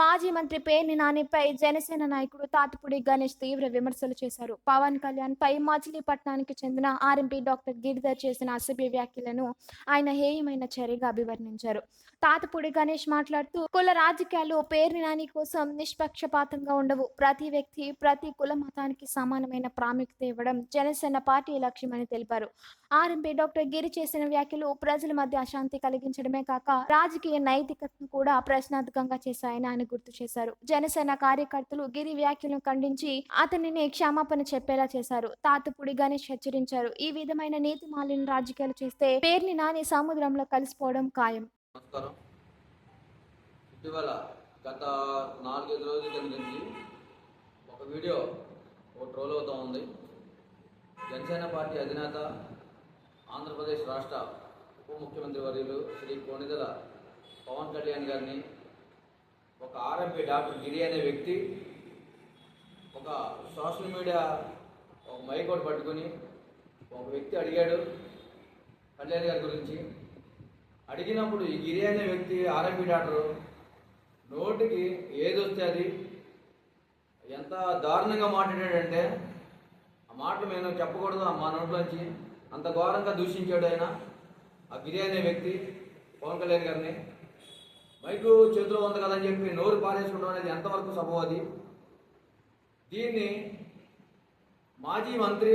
మాజీ మంత్రి పేర్ని నానిపై జనసేన నాయకుడు తాటిపూడి గణేష్ తీవ్ర విమర్శలు చేశారు. పవన్ కళ్యాణ్ పై మచిలీపట్నానికి చెందిన ఆర్ఎంపీ డాక్టర్ గిరిధర్ చేసిన అసభ్య వ్యాఖ్యలను ఆయన హేయమైన చర్యగా అభివర్ణించారు. తాతపూడి గణేష్ మాట్లాడుతూ కుల రాజకీయాలు పేర్ని నాని కోసం నిష్పక్షపాతంగా ఉండవు. ప్రతి వ్యక్తి ప్రతి కుల మతానికి సమానమైన ప్రాముఖ్యత ఇవ్వడం జనసేన పార్టీ లక్ష్యమని తెలిపారు. ఆర్ఎంపీ డాక్టర్ గిరి చేసిన వ్యాఖ్యలు ప్రజల మధ్య అశాంతి కలిగించడమే కాక రాజకీయ నైతికతను కూడా ప్రశ్నార్థకంగా చేశాయని ఆయన గుర్తు చేశారు. జనసేన కార్యకర్తలు గిరి వ్యాఖ్యలను ఖండించి అతనిని క్షమాపణ చెప్పేలా చేశారు. తాతపుడిగానే హెచ్చరించారు. ఈ విధమైన నీతి మాలిన రాజకీయాలు చేస్తే పేర్ని నాని సముద్రంలో కలిసిపోవడం ఖాయం. ఇటీవల గత నాలుగైదు రోజుల కింద నుంచి ఒక వీడియో ఒక ట్రోల్ అవుతూ ఉంది. జనసేన పార్టీ అధినేత ఆంధ్రప్రదేశ్ రాష్ట్ర ఉప ముఖ్యమంత్రి వర్యులు శ్రీ కోణిదల పవన్ కళ్యాణ్ గారిని ఒక ఆర్ఎంపీ డాక్టర్ గిరి అనే వ్యక్తి ఒక సోషల్ మీడియా ఒక మైకోట్ పట్టుకుని పట్టుకొని ఒక వ్యక్తి అడిగాడు కళ్యాణ్ గారి గురించి. అడిగినప్పుడు ఈ గిరి అనే వ్యక్తి ఆర్ఎంపీ డాక్టరు నోటికి ఏది వస్తే అది ఎంత దారుణంగా మాట్లాడాడంటే ఆ మాటలు మేము చెప్పకూడదు మా నోట్లోంచి అంత ఘోరంగా దూషించాడు ఆయన. ఆ గిరి అనే వ్యక్తి పవన్ కళ్యాణ్ గారిని మైకు చేతిలో ఉంది కదని చెప్పి నోరు పారేసుకోవడం అనేది ఎంతవరకు సబబు అది? దీన్ని మాజీ మంత్రి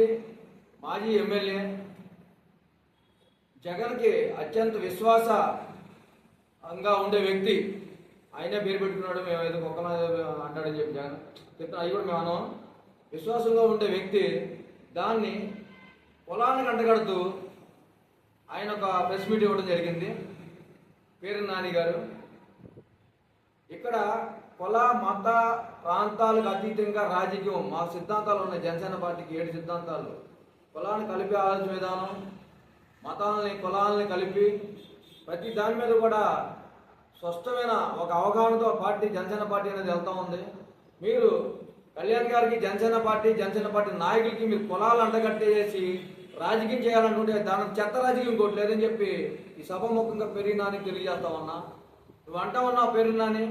మాజీ ఎమ్మెల్యే జగన్కి అత్యంత విశ్వాసంగా ఉండే వ్యక్తి. ఆయనే పేరు పెట్టుకున్నాడు మేము ఏదో కుక్కన అంటాడని చెప్పి జగన్. చెప్తున్నా అవి కూడా మేము విశ్వాసంగా ఉండే వ్యక్తి దాన్ని పొలాన్ని కంటగడుతూ ఆయన ఒక ప్రెస్ మీట్ ఇవ్వడం జరిగింది. పేరు నాని గారు. ఇక్కడ కుల మత ప్రాంతాలకు అతీతంగా రాజకీయం. మా సిద్ధాంతాలు ఉన్నాయి జనసేన పార్టీకి ఏడు సిద్ధాంతాలు. కులాన్ని కలిపి ఆలోచన విధానం మతాలని కులాలని కలిపి ప్రతి దాని మీద కూడా స్పష్టమైన ఒక అవగాహనతో పార్టీ జనసేన పార్టీ అనేది వెళ్తా ఉంది. మీరు కళ్యాణ్ గారికి జనసేన పార్టీ జనసేన పార్టీ నాయకులకి మీరు కులాలు అంటగట్టేసి రాజకీయం చేయాలనుకుంటే దాని చెత్త రాజకీయం కొట్టలేదని చెప్పి ఈ సభముఖంగా పెరిగినానికి తెలియజేస్తా ఉన్నా. నువ్వు అంటావు నా పేరున్నాని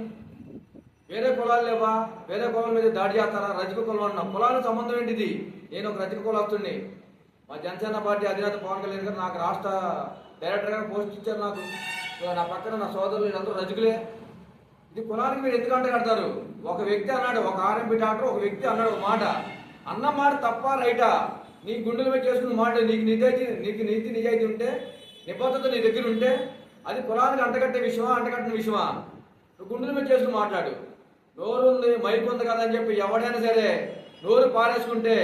వేరే కులాలు లేవా? వేరే కులం మీద దాడి చేస్తారా? రజక కులం అన్న కులాలకు సంబంధం ఏంటిది? నేను ఒక రజక కులస్తుని మా జనసేన పార్టీ అధినేత పవన్ కళ్యాణ్ గారు నాకు రాష్ట్ర డైరెక్టర్గా పోస్ట్ ఇచ్చారు నాకు. నా పక్కన నా సోదరులు వీళ్ళందరూ రజకులే. ఇది కులానికి మీరు ఎందుకంటే కడతారు ఒక వ్యక్తి అన్నాడు ఒక ఆర్ఎంపీ డాక్టర్ ఒక వ్యక్తి అన్నాడు ఒక మాట. అన్న మాట తప్ప రైటా? నీ గుండెలు మీద మాట నీకు నిజాయితీ నీకు నీతి నిజాయితీ ఉంటే నిబద్ధత నీ దగ్గర ఉంటే అది కులానికి అంటగట్టే విషయమా అంటగట్టిన విషయమా? నువ్వు గుండెల మీద చేసుకుని మాట్లాడు. నోరు ఉంది మైక్ ఉంది కదా అని చెప్పి ఎవడైనా సరే నోరు పారేసుకుంటే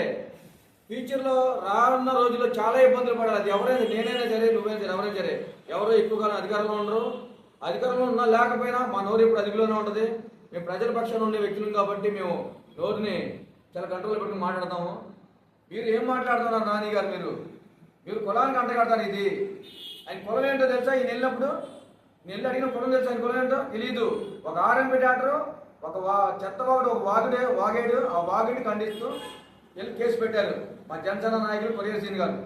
ఫ్యూచర్లో రానున్న రోజుల్లో చాలా ఇబ్బందులు పడాలి. అది ఎవరైనా నేనైనా సరే నువ్వైనా సరే ఎవరైనా సరే ఎవరో ఎక్కువగా అధికారంలో ఉండరు. అధికారంలో ఉన్నా లేకపోయినా మా నోరు ఇప్పుడు అదుపులోనే ఉంటుంది. మేము ప్రజల పక్షాన ఉండే వ్యక్తులు కాబట్టి మేము నోరుని చాలా కంట్రోల్ పెట్టుకుని మాట్లాడతాము. మీరు ఏం మాట్లాడుతున్నారు నాని గారు మీరు? మీరు కులానికి అంటగడతారు ఇది. ఆయన కులం ఏంటో తెలుసా? ఈయన వెళ్ళినప్పుడు నేను అడిగిన కులం తెలుసా? ఆయన కులం ఏంటో? తెలియదు ఒక ఆర్ఎంపీ డాక్టర్ ఒక వా చెత్తవాడు ఒక వాగుడే వాగేడు ఆ వాగుడిని ఖండిస్తూ వెళ్ళి కేసు పెట్టారు మా జనసేన నాయకులు కొరియర్ సీన్ గారు.